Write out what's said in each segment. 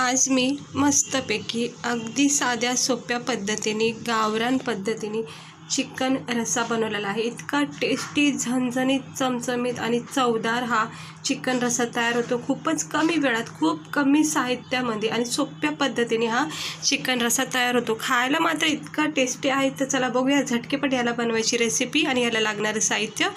आज मी मस्तपैकी अगदी साध्या सोप्या पद्धतीने गावरान पद्धतीने चिकन रस्सा बनवलेला आहे. इतका टेस्टी झणझणीत चमचमीत आणि चवदार हा चिकन रस्सा तयार होतो. खूपच कमी वेळात खूप कमी साहित्यामध्ये आणि सोप्या पद्धतीने हा चिकन रस्सा तयार होतो. खायला मात्र इतका टेस्टी आहे. तर चला बघूया झटकेपट याला बनवायची रेसिपी आणि याला लागणारं साहित्य.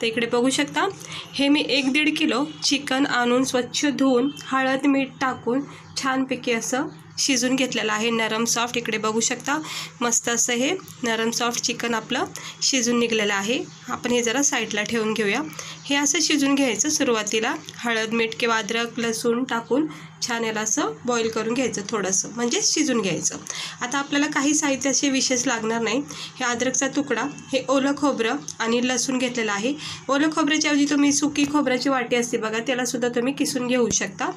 तर इकडे बघू शकता. हे मी एक दीड किलो चिकन आणून स्वच्छ धुवून हळद मीठ टाकून छानपैकी असं शिजून घेतलेलं आहे. नरम सॉफ्ट इकडे बघू शकता. मस्त असं हे नरम सॉफ्ट चिकन आपलं शिजून निघलेलं आहे. आपण हे जरा साईडला ठेवून घेऊया. हे असं शिजून घ्यायचं सुरुवातीला. हळद मीठ किंवा अद्रक लसूण टाकून छान याला असं बॉईल करून घ्यायचं थोडंसं. म्हणजे शिजून घ्यायचं. आता आपल्याला काही साहित्य असे विशेष लागणार नाही. हे अद्रकचा तुकडा हे ओलं खोबरं आणि लसूण घेतलेलं आहे. ओलं खोबऱ्याच्या ऐवजी तुम्ही सुकी खोबऱ्याची वाटी असते बघा त्यालासुद्धा तुम्ही किसून घेऊ शकता.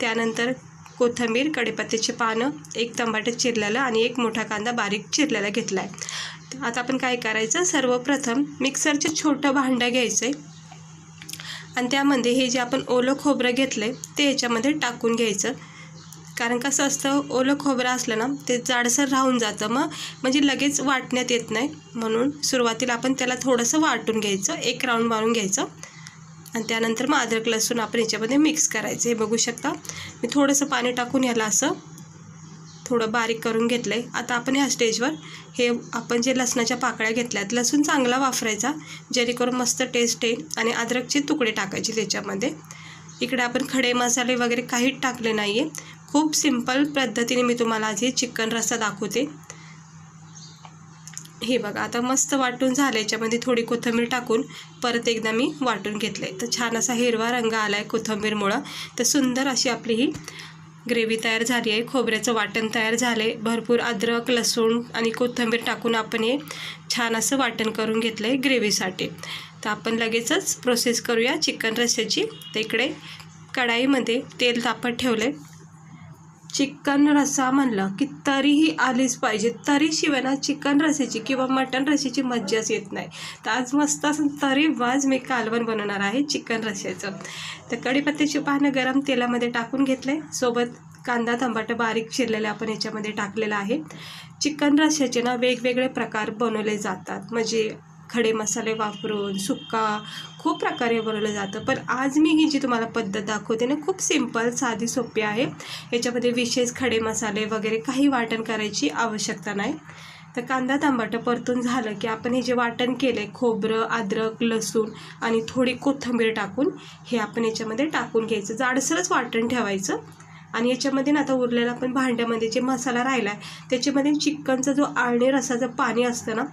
त्यानंतर कोथिंबीर कडेपत्त्याचे पानं एक टमाटर चिरलेलं आणि एक मोठा कांदा बारीक चिरलेला घेतला आहे आता आपण काय करायचं? सर्वप्रथम मिक्सरचं छोटं भांडं घ्यायचं. आहे आणि त्यामध्ये हे जे आपण ओलं खोबरं घेतलं आहे ते याच्यामध्ये टाकून घ्यायचं. कारण कसं असतं ओलं खोबरं असलं ना ते जाडसर राहून जातं. मग म्हणजे लगेच वाटण्यात येत नाही. म्हणून सुरुवातीला आपण त्याला थोडंसं वाटून घ्यायचं एक राऊंड मारून घ्यायचं. आणि त्यानंतर मग अद्रक लसूण आपण याच्यामध्ये मिक्स करायचं. हे बघू शकता. मी थोडंसं पाणी टाकून ह्याला असं थोडं बारीक करून घेतलं आहे आता आपण ह्या स्टेजवर हे आपण जे लसणाच्या पाकळ्या घेतल्यात लसूण चांगला वापरायचा जेणेकरून मस्त टेस्ट येईल आणि अद्रकचे तुकडे टाकायचे त्याच्यामध्ये. इकडे आपण खडे मसाले वगैरे काहीच टाकले नाही आहे खूप सिंपल पद्धतीने मी तुम्हाला आज हे चिकन रस्सा दाखवते. हे बघा आता मस्त वाटून झालं याच्यामध्ये थोडी कोथिंबीर टाकून परत एकदा मी वाटून घेतलं आहे तर छान असा हिरवा रंग आला आहे कोथंबीरमुळं. तर सुंदर अशी आपली ही ग्रेव्ही तयार झाली आहे खोबऱ्याचं वाटण तयार झालं आहे भरपूर अद्रक लसूण आणि कोथिंबीर टाकून आपण हे छान असं वाटण करून घेतलं आहे ग्रेव्हीसाठी. तर आपण लगेचच प्रोसेस करूया चिकन रस्स्याची तर इकडे कढाईमध्ये तेल तापत ठेवलं आहे चिकन रस्सा म्हणलं की तरीही आलीच पाहिजे. तरी शिवाय ना चिकन रस्याची किंवा मटन रस्याची मज्जाच येत नाही. तर आज मस्त असं तरी वाज मी कालवण बनवणार आहे चिकन रस्याचं. तर कढीपत्त्याची पानं गरम तेलामध्ये टाकून घेतले सोबत कांदा टमाटर बारीक चिरलेले आपण याच्यामध्ये टाकलेलं आहे. चिकन रस्याचे ना वेगवेगळे प्रकार बनवले जातात. म्हणजे खडे मसाले वापरून सुक्का खूप प्रकारे बनवलं जातं. पण आज मी ही जी तुम्हाला पद्धत दाखवते ना खूप सिंपल साधी सोपी आहे. याच्यामध्ये विशेष खडे मसाले वगैरे काही वाटण करायची आवश्यकता नाही. तर कांदा तांबाटं परतून झालं की आपण हे जे वाटण केलं आहे खोबरं अद्रक लसूण आणि थोडी कोथिंबीर टाकून हे आपण याच्यामध्ये टाकून घ्यायचं. जाडसरच वाटण ठेवायचं. आणि याच्यामध्ये ना आता उरलेला आपण भांड्यामध्ये जे मसाला राहिला आहे त्याच्यामध्ये चिकनचा जो आळणे रसाचं पाणी असतं ना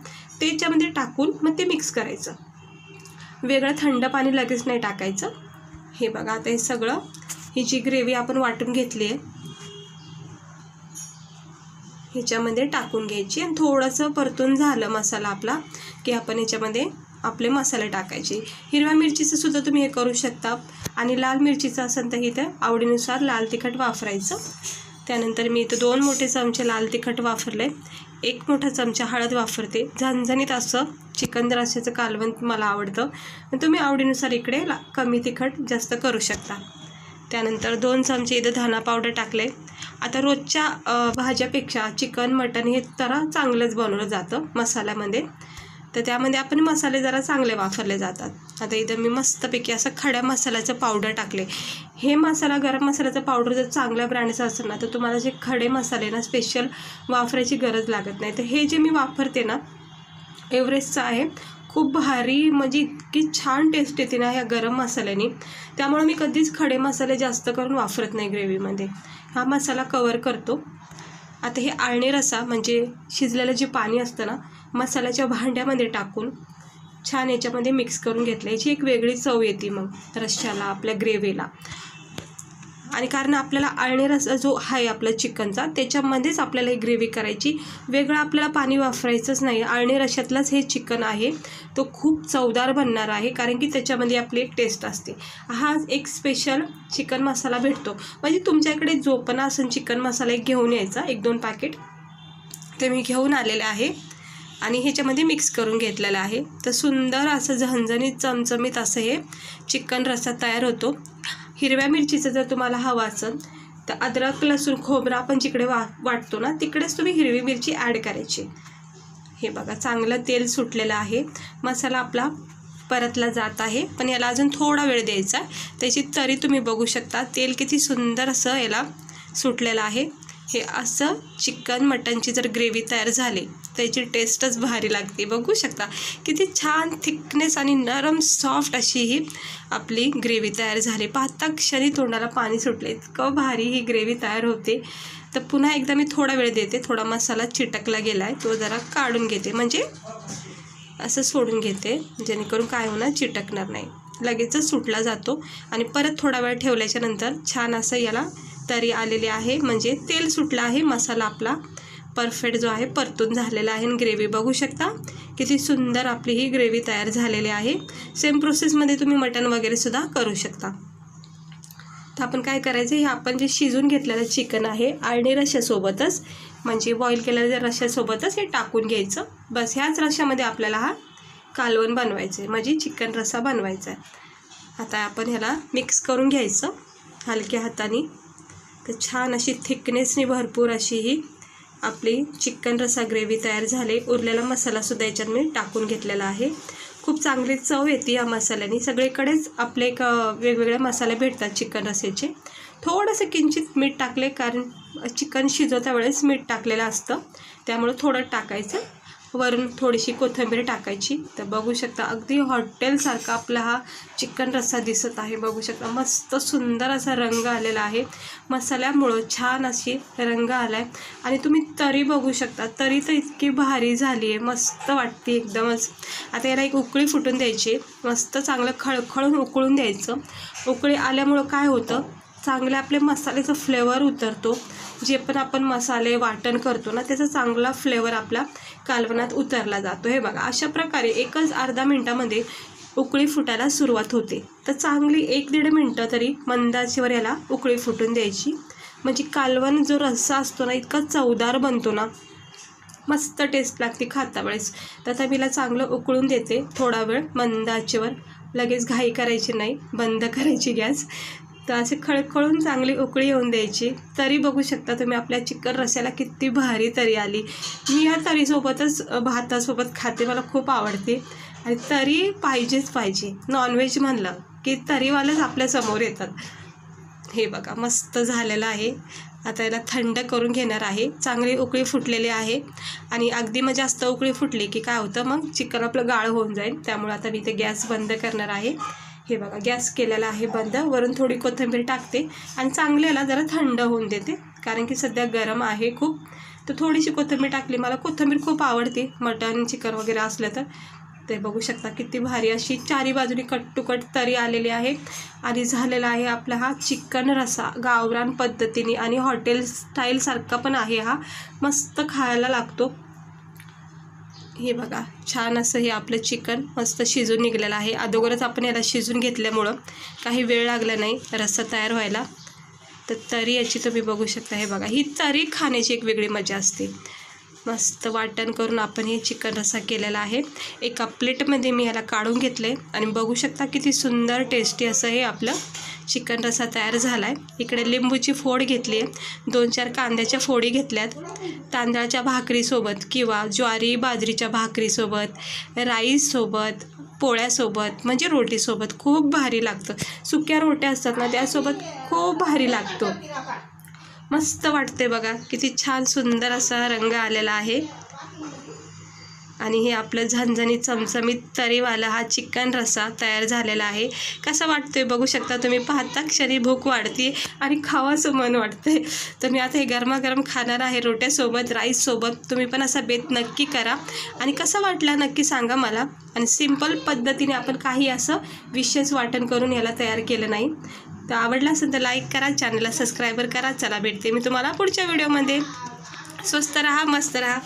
ते याच्यामध्ये टाकून मग ते मिक्स करायचं. वेगळं थंड पाणी लगेच नाही टाकायचं. हे बघा आता हे सगळं ही जी ग्रेव्ही आपण वाटून घेतली आहे ह्याच्यामध्ये टाकून घ्यायची. आणि थोडंसं परतून झालं मसाला आपला की आपण ह्याच्यामध्ये आपले मसाले टाकायचे. हिरव्या मिरचीचं सुद्धा तुम्ही हे करू शकता. आणि लाल मिरचीचं असेल तर इथं आवडीनुसार लाल तिखट वापरायचं. त्यानंतर मी इथं दोन मोठे चमचे लाल तिखट वापरले. एक मोठा चमचा हळद वापरते. झणझणीत असं चिकन द्राक्षाचं कालवण मला आवडतं. तुम्ही आवडीनुसार इकडे ला कमी तिखट जास्त करू शकता. त्यानंतर दोन चमचे इथं धना पावडर टाकले. आता रोजच्या भाज्यापेक्षा चिकन मटन हे जरा चांगलंच बनवलं जातं मसाल्यामध्ये. तर त्यामध्ये आपण मसाले जरा चांगले वापरले जातात. आता इथं मी मस्तपैकी असं खड्या मसाल्याचं पावडर टाकले. हे मसाला गरम मसाल्याचं पावडर जर चांगल्या ब्रँडचं असेल ना तर तुम्हाला जे खडे मसाले ना स्पेशल वापरायची गरज लागत नाही. तर हे जे मी वापरते ना एव्हरेस्टचं आहे. खूप भारी म्हणजे इतकी छान टेस्ट येते ना ह्या गरम मसाल्याने. त्यामुळे मी कधीच खडे मसाले जास्त करून वापरत नाही ग्रेव्हीमध्ये. हा मसाला कवर करतो. आता हे आळणी रसा म्हणजे शिजलेलं जे पाणी असतं ना मसाल्याच्या भांड्यामध्ये टाकून छान याच्यामध्ये मिक्स करून घेतलं. याची एक वेगळी चव येते मग रश्श्याला आपल्या ग्रेव्हीला. आणि कारण आपल्याला अळणी रसा जो आहे आपला चिकनचा त्याच्यामध्येच आपल्याला ही ग्रेव्ही करायची. वेगळं आपल्याला पाणी वापरायचंच नाही. अळणी रशातलंच हे चिकन आहे. तो खूप चवदार बनणार आहे कारण की त्याच्यामध्ये आपली एक टेस्ट असते. हा एक स्पेशल चिकन मसाला भेटतो. म्हणजे तुमच्याकडे जो पण असेल चिकन मसाला एक घेऊन यायचा एक दोन पॅकेट ते मी घेऊन आलेले आहे. आणि ह्याच्यामध्ये मिक्स करून घेतलेलं आहे. तर सुंदर असं झणझणीत चमचमीत असं हे चिकन रस्सा तयार होतो. हिरव्या मिरचीचं जर तुम्हाला हवं असेल तर अद्रक लसूण खोबरं आपण जिकडे वा वाटतो ना तिकडेच तुम्ही हिरवी मिरची ॲड करायची. हे बघा चांगलं तेल सुटलेलं आहे. मसाला आपला परतला जात आहे. पण याला अजून थोडा वेळ द्यायचा आहे. त्याची तरी तुम्ही बघू शकता तेल किती सुंदर असं याला सुटलेलं आहे. हे असं चिकन मटनची जर ग्रेव्ही तयार झाली त्याची टेस्टच भारी लागते. बघू शकता किती छान थिकनेस आणि नरम सॉफ्ट अशी ही आपली ग्रेव्ही तयार झाली. पाहता क्षणी तोंडाला पाणी सुटले. इतकं भारी ही ग्रेव्ही तयार होते. तर पुन्हा एकदा मी थोडा वेळ देते. थोडा मसाला चिटकला गेला आहे तो जरा काढून घेते. म्हणजे असं सोडून घेते जेणेकरून काय होणार चिटकणार नाही. लगेचच सुटला जातो. आणि परत थोडा वेळ ठेवल्याच्या नंतर छान असं याला तरी आलेली आहे. म्हणजे तेल सुटलं आहे मसाला आपला परफेक्ट जो आहे परतून झालेला आहे. आणि ग्रेव्ही बघू शकता किती सुंदर आपली ही ग्रेव्ही तयार झालेली आहे. सेम प्रोसेसमध्ये तुम्ही मटण वगैरेसुद्धा करू शकता. तर आपण काय करायचं हे आपण जे शिजून घेतलेलं चिकन आहे आळणी रश्यासोबतच म्हणजे बॉईल केलेल्या रश्यासोबतच हे टाकून घ्यायचं. बस ह्याच रश्यामध्ये आपल्याला हा कालवण बनवायचं आहे म्हणजे चिकन रस्सा बनवायचा आहे आता आपण ह्याला मिक्स करून घ्यायचं हलक्या हाताने. तर छान अशी थिकनेसनी भरपूर अशी ही आपली चिकन रसा ग्रेव्ही तयार झाली. उरलेला मसालासुद्धा याच्यात मी टाकून घेतलेला आहे. खूप चांगली चव येते या मसाल्याने. सगळीकडेच आपले एक वेगवेगळे मसाले भेटतात चिकन रसेचे. थोडंसं किंचित मीठ टाकले कारण चिकन शिजवता वेळेस मीठ टाकलेलं असतं. त्यामुळं थोडं टाकायचं. वरून थोडीशी कोथिंबीर टाकायची. तर बघू शकता अगदी हॉटेलसारखा आपला हा चिकन रस्सा दिसत आहे. बघू शकता मस्त सुंदर असा रंग आलेला आहे. मसाल्यामुळं छान अशी रंग आला आहे आणि तुम्ही तरी बघू शकता तरी तर इतकी भारी झाली आहे मस्त वाटते एकदमच. आता याला एक उकळी फुटून द्यायची. मस्त चांगलं खळखळून उकळून द्यायचं. उकळी आल्यामुळं काय होतं चांगले आपले मसाल्याचा फ्लेवर उतरतो. जे पण आपण मसाले वाटण करतो ना त्याचा चांगला फ्लेवर आपला कालवनात उतरला जातो. हे बघा अशा प्रकारे एकच अर्धा मिनटामध्ये उकळी फुटायला सुरुवात होते. तर चांगली एक दीड मिनटं तरी मंदाचीवर याला उकळी फुटून द्यायची. म्हणजे कालवण जो रस्सा असतो ना इतका चवदार बनतो ना मस्त टेस्ट लागते खाता वेळेस. तर आता मीला चांगलं उकळून देते थोडा वेळ मंदाचीवर. लगेच घाई करायची नाही बंद करायची गॅस. तर असे खळखळून चांगली उकळी येऊन द्यायची. तरी बघू शकता तुम्ही आपल्या चिकन रस्याला किती भारी तरी आली. मी या तरीसोबतच भातासोबत खाते मला खूप आवडते. आणि तरी पाहिजेच पाहिजे. नॉनव्हेज म्हणलं की तरीवालेच आपल्यासमोर येतात. हे बघा मस्त झालेलं आहे. आता याला थंड करून घेणार आहे. चांगली उकळी फुटलेली आहे. आणि अगदी मग जास्त उकळी फुटली की काय होतं मग चिकन आपलं गाळ होऊन जाईल. त्यामुळे आता मी ते गॅस बंद करणार आहे. हे बघा गॅस केलेला आहे बंद. वरून थोडी कोथिंबीर टाकते आणि चांगल्याला जरा थंड होऊन देते कारण की सध्या गरम आहे खूप. तर थोडीशी कोथिंबीर टाकली. मला कोथिंबीर खूप आवडते मटन चिकन वगैरे असलं तर. ते बघू शकता किती भारी अशी चारी बाजूनी कट टू कट तरी आलेली आहे. आणि झालेला आहे आपला हा चिकन रसा गावरान पद्धतीने. आणि हॉटेल स्टाईलसारखा पण आहे हा. मस्त खायला लागतो. हे बघा छान असं हे आपलं चिकन मस्त शिजून निघलेलं आहे. अगोदरच आपण याला शिजून घेतल्यामुळं काही वेळ लागला नाही रस्सा तयार व्हायला. तर तरी याची तुम्ही बघू शकता. हे बघा ही तरी खाण्याची एक वेगळी मजा असते. मस्त वाटण करून आपण हे चिकन रस्सा केलेला आहे. एका प्लेटमध्ये मी ह्याला काढून घेतले आणि बघू शकता किती सुंदर टेस्टी असं हे आपलं चिकन रस्सा तयार झाला आहे इकडे लिंबूची फोड घेतली आहे दोन चार कांद्याच्या फोडी घेतल्यात. तांदळाच्या भाकरीसोबत किंवा ज्वारी बाजरीच्या भाकरीसोबत राईससोबत पोळ्यासोबत म्हणजे रोटीसोबत खूप भारी लागतं. सुक्या रोट्या असतात ना त्यासोबत खूप भारी लागतो. मस्त वाटते बघा किती छान सुंदर असा रंग आलेला आहे. आणि हे आपलं झणझणीत चमचमीत तरीवाला हा चिकन रस्सा तयार झालेला आहे. कसा वाटतोय बघू शकता तुम्ही. पाहता क्षणी भूक वाढते आणि खावाचं मन वाटते तर मी आता हे गरमागरम खाणार आहे रोट्यासोबत राईससोबत तुम्ही पण असा बेत नक्की करा. आणि कसं वाटला नक्की सांगा मला. आणि सिंपल पद्धतीने आपण काही असं विशेष वाटण करून याला तयार केलं नाही. तर आवडला असेल तर लाईक करा चॅनलला सबस्क्राईबर करा. चला भेटते मी तुम्हाला पुढच्या व्हिडिओमध्ये. स्वस्त राहा मस्त राहा.